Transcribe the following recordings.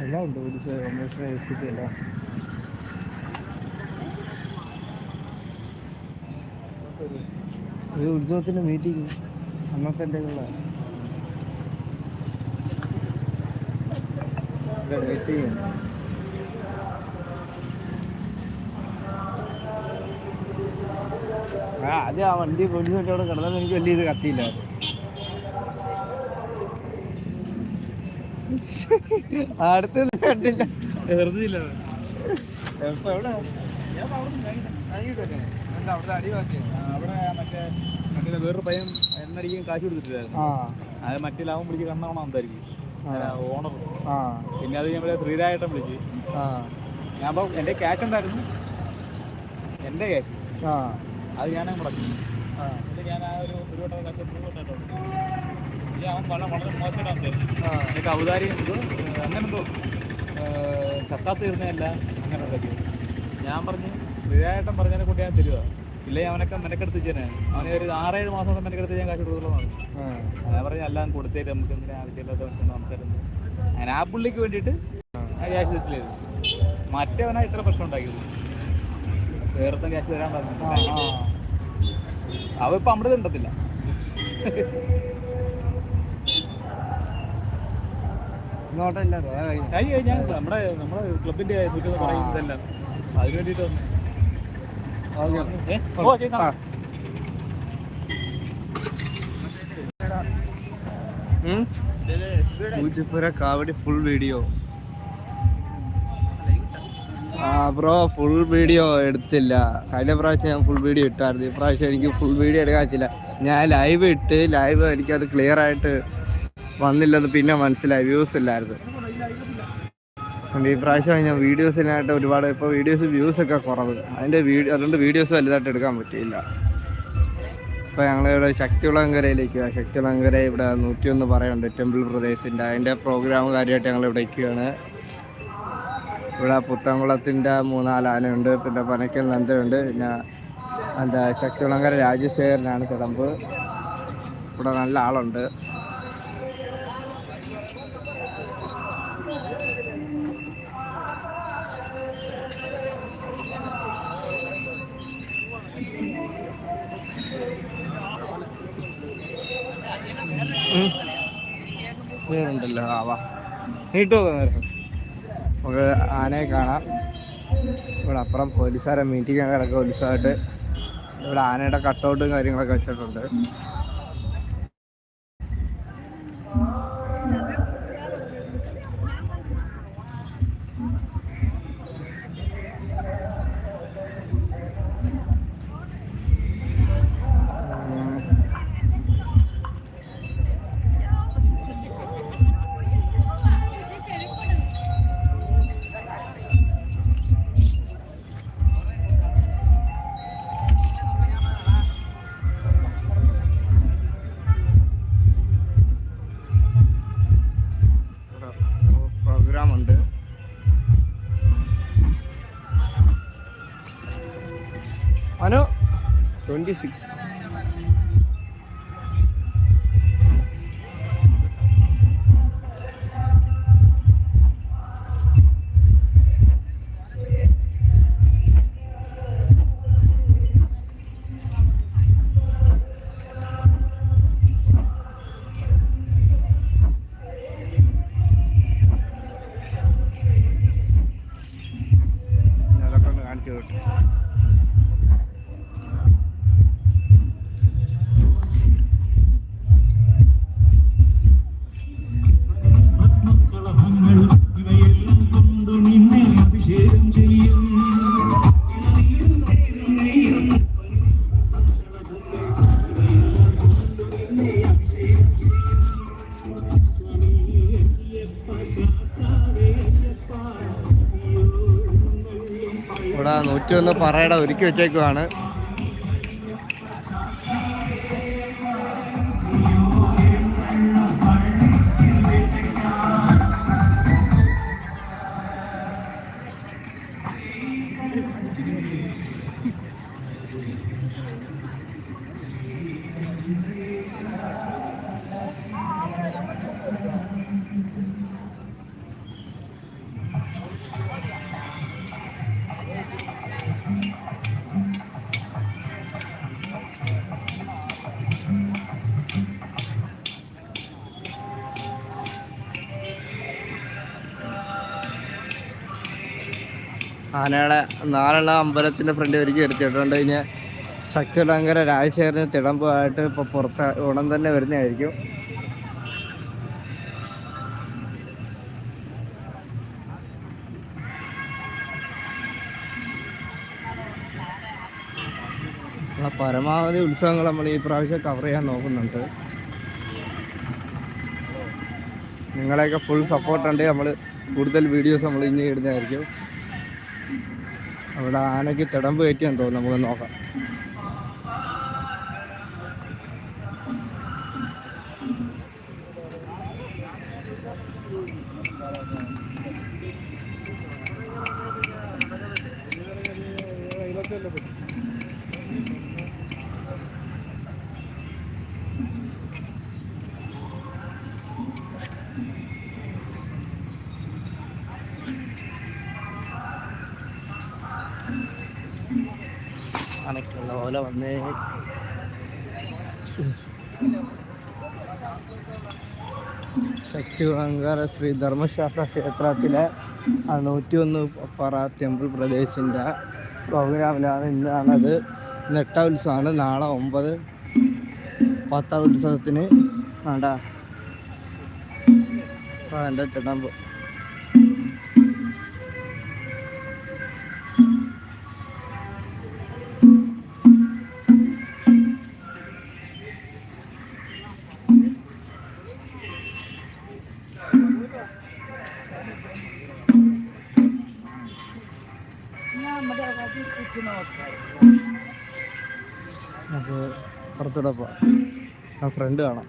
എല്ലാം ഉണ്ട് ഒരു കമ്മീഷണർ എ ഒരു ഉത്സവത്തിന്റെ മീറ്റിംഗ് അന്നത്തെ മീറ്റിംഗ് ആദ്യം ആ വണ്ടി പോലീസ് അവിടെ കിടന്നത് എനിക്ക് വലിയ ഇത് കത്തിയില്ല. അടുത്ത കണ്ടില്ല. വെറുതെ ഇല്ല എവിടെ? അവിടുത്തെ അടി വാങ്ങിയത്? അവിടെ മറ്റേ മറ്റേ വേറൊരു പയ്യൻ എന്നടിക്കും കാശ് കൊടുത്തിട്ടില്ലായിരുന്നു അത് മറ്റേ ലാഭം പിടിച്ച് കണ്ണാവണം എന്തായിരിക്കും ഓണർ. പിന്നെ അത് ഞാൻ ശ്രീരായേട്ടൻ വിളിച്ച്. ഞാൻ എന്റെ ക്യാഷ് എന്തായിരുന്നു? എന്റെ ക്യാഷ്. ആ. അത് ഞാനങ്ങ് മുടക്കി. എന്നിട്ട് ഞാൻ ആ ഒരു ഒരു വട്ടം അവൻ വളരെ വളരെ മോശമായിട്ടാണ് തരുന്നത്. ആ എനിക്ക് ഔദാര്യം എന്തോ അങ്ങനെ എന്തോ തീർന്നതല്ല അങ്ങനെ ഉണ്ടാക്കിയത് ഞാൻ പറഞ്ഞു ശ്രീരായേട്ടൻ പറഞ്ഞതിനെ കൊണ്ട് ഞാൻ തരുക ഇല്ലേ അവനൊക്കെ മെനക്കെടുത്ത് തന്നെ അവനെ ഒരു ആറേഴ് മാസം കൊണ്ട് മെനക്കെടുത്ത് ഞാൻ കാശ് കൊടുത്തോളം പറഞ്ഞു. ഞാൻ പറഞ്ഞു എല്ലാം കൊടുത്തേര് നമുക്ക് എന്തിനാ ആവശ്യമില്ലാത്ത സംസാരം അങ്ങനെ ആ പുള്ളിക്ക് വേണ്ടിയിട്ട് ആ. ക്യാഷ് ചെയ്തു മറ്റവനാ ഇത്ര പ്രശ്നം ഉണ്ടാക്കിയത്. വേറെ ക്യാഷ് തരാൻ പറഞ്ഞു ആ അവ ഇപ്പൊ അമൃത ഉണ്ടത്തില്ല. കഴിഞ്ഞു കഴിഞ്ഞാൽ നമ്മുടെ നമ്മുടെ ക്ലബിന്റെ പറയുന്നതെല്ലാം അതിന് വേണ്ടിയിട്ട് വന്നു കാവടി ഫുൾ വീഡിയോ ആ ബ്രോ ഫുൾ വീഡിയോ എടുത്തില്ല. കഴിഞ്ഞ പ്രാവശ്യം ഞാൻ ഫുൾ വീഡിയോ ഇട്ടായിരുന്നു. ഈ പ്രാവശ്യം എനിക്ക് ഫുൾ വീഡിയോ എടുക്കാൻ പറ്റില്ല. ഞാൻ ലൈവ് ഇട്ട് ലൈവ് എനിക്കത് ക്ലിയർ ആയിട്ട് വന്നില്ലെന്ന് പിന്നെ മനസ്സിലായി. വ്യൂസ് ഇല്ലായിരുന്നു. അതുകൊണ്ട് ഈ പ്രാവശ്യം ഞാൻ വീഡിയോസിനായിട്ട് ഒരുപാട് ഇപ്പോൾ വീഡിയോസ് വ്യൂസ് ഒക്കെ കുറവ്. അതിന്റെ വീഡിയോ അതുകൊണ്ട് വീഡിയോസ് വലുതായിട്ട് എടുക്കാൻ പറ്റിയില്ല. ഇപ്പോൾ ഞങ്ങളിവിടെ ശക്തികുളങ്കരയിലേക്ക് ശക്തികുളങ്കര ഇവിടെ നൂറ്റിയൊന്ന് പറയുന്നുണ്ട് ടെമ്പിൾ പ്രദേശിന്റെ അതിന്റെ പ്രോഗ്രാം കാര്യമായിട്ട് ഞങ്ങൾ ഇവിടെ നിൽക്കുകയാണ്. ഇവിടെ പുത്തൻകുളത്തിന്റെ മൂന്നാൽ ആനയുണ്ട് പിന്നെ പനക്കൽ നന്ദയുണ്ട് പിന്നെ എന്താ ശക്തികുളങ്കര രാജശേഖരനാണ് കിടമ്പ് ഇവിടെ നല്ല ആളുണ്ട്. ഉണ്ടല്ലോ ആ വാ. നീട്ടു നമുക്ക് ആനയെ കാണാം. ഇവിടെ അപ്പുറം പോലീസുകാരെ മീറ്റിംഗ് കിടക്കുക പോലീസുമായിട്ട് ഇവിടെ ആനയുടെ കട്ടൗട്ടും കാര്യങ്ങളൊക്കെ വെച്ചിട്ടുണ്ട്. সিক্স ഒന്ന് പറയുടെ ഒരുക്കി വെച്ചേക്കുവാണ്. ആനയുടെ നാളുള്ള അമ്പലത്തിന്റെ ഫ്രണ്ട് വരിക്കും എടുത്തിട്ടുണ്ട്. കഴിഞ്ഞാൽ ശക്തിലങ്കര രാജശേഖരന് തിടമ്പുമായിട്ട് ഇപ്പോൾ പുറത്ത് ഉടൻ തന്നെ വരുന്നതായിരിക്കും. പരമാവധി ഉത്സവങ്ങൾ നമ്മൾ ഈ പ്രാവശ്യം കവർ ചെയ്യാൻ നോക്കുന്നുണ്ട്. നിങ്ങളെയൊക്കെ ഫുൾ സപ്പോർട്ടുണ്ട് നമ്മൾ കൂടുതൽ വീഡിയോസ് നമ്മൾ ഇനി ഇടുന്നതായിരിക്കും. അവിടെ ആനയ്ക്ക് തിടമ്പ് കയറ്റിയാന്ന് തോന്നുന്നു നമുക്ക് നോക്കാം ആനയ്ക്കുള്ള ഓല വന്നേ ശക്തികുളങ്കര ശ്രീ ധർമ്മശാസ്ത്ര ക്ഷേത്രത്തിലെ നൂറ്റിയൊന്ന് പറ ടെമ്പിൾ പ്രദേശിന്റെ പ്രോഗ്രാമിലാണ് ഇന്നാണത്. നെട്ട ഉത്സവമാണ്. നാളെ ഒമ്പത് പത്താം ഉത്സവത്തിന് വേണ്ട എന്റെ തിടമ്പ് പോവാം ആ ഫ്രണ്ട് കാണാം.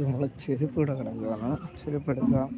നമ്മളെ ചെരുപ്പ് കിടക്കുകയാണ് ചെരുപ്പ് എടുക്കാം.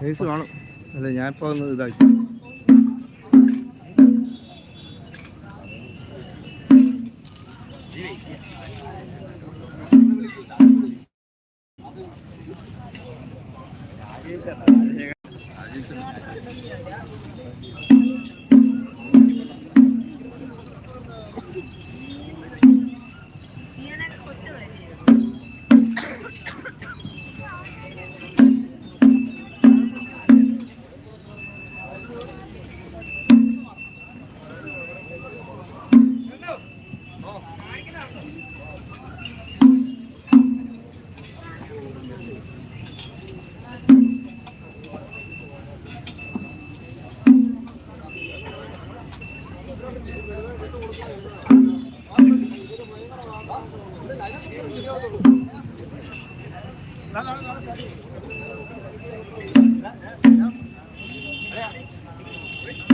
കേസ് കാണും. അല്ല ഞാനിപ്പോ ഒന്ന് ഇതാക്കി. Thank you.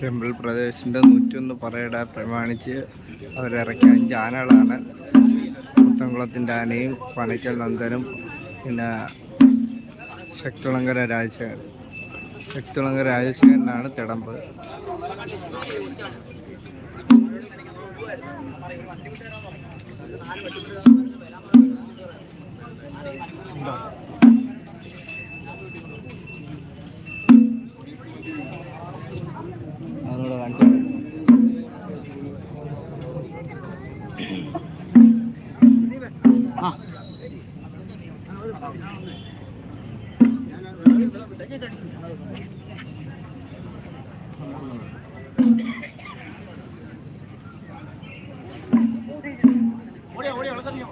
ടെമ്പിൾ പ്രദേശിന്റെ നൂറ്റൊന്ന് പറയുടെ പ്രമാണിച്ച് അവരിറക്കിയ അഞ്ച് ആനകളാണ്. ആനയും പനയ്ക്കൽ നന്ദനും പിന്നെ ശക്തിളങ്കര രാജശേഖരൻ. ശക്തിളങ്കര രാജശേഖരനാണ് തിടമ്പ്. അതിനോട് 오래 오래 올거든 요.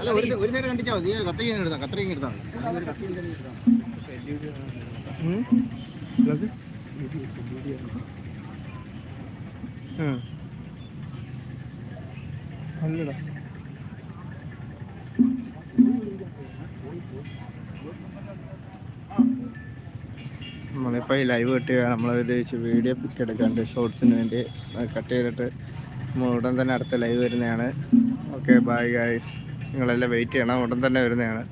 അല്ല, ഒരു ഒരു സൈഡ് കണ്ടിച്ചാൽ മതി കത്തിരിക്കാൻ എടുത്താൽ കത്തിരിക്കാൻ എടുത്താൽ ഉം. അല്ലടാ നമ്മളിപ്പോൾ ഈ ലൈവ് കിട്ടുക നമ്മളൊരു വീഡിയോ പിക്ക് എടുക്കാണ്ട് ഷോർട്സിന് വേണ്ടി കട്ട് ചെയ്തിട്ട് നമ്മൾ ഉടൻ തന്നെ അടുത്ത ലൈവ് വരുന്നതാണ്. ഓക്കെ ബൈ ഗൈസ് നിങ്ങളെല്ലാം വെയിറ്റ് ചെയ്യണം ഉടൻ തന്നെ വരുന്നതാണ്.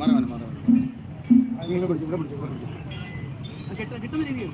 മാറി മാറി മാറി കിട്ടുന്ന രീതിയിൽ.